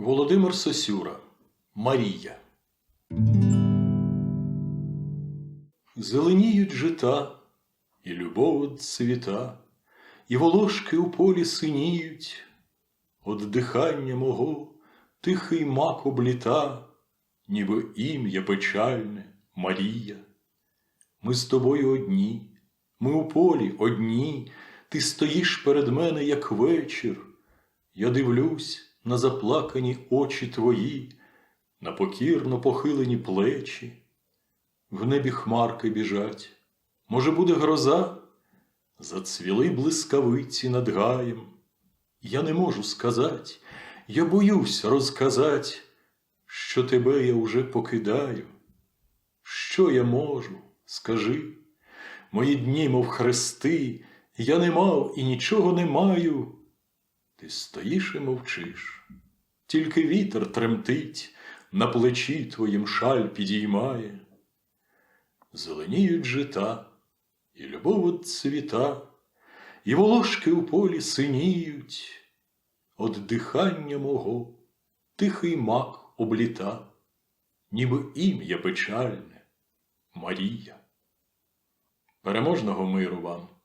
Володимир Сосюра Марія. Зеленіють жита, і любов цвіта, і волошки у полі синіють, От дихання мого тихий мак обліта, ніби ім'я печальне Марія. Ми з тобою одні, ми у полі одні, ти стоїш перед мене, як вечір. Я дивлюсь на заплакані очі твої, на покірно похилені плечі. В небі хмарки біжать, може, буде гроза? Зацвіли блискавиці над гаєм. Я не можу сказать, я боюсь розказать, що тебе я уже покидаю. Що я можу, скажи? Мої дні, мов хрести, я не мав і нічого не маю. Ти стоїш і мовчиш, тільки вітер тремтить, на плечі твоїм шаль підіймає. Зеленіють жита, і любов от цвіта, і волошки у полі синіють, От дихання мого тихий мак обліта, ніби ім'я печальне Марія. Переможного миру вам!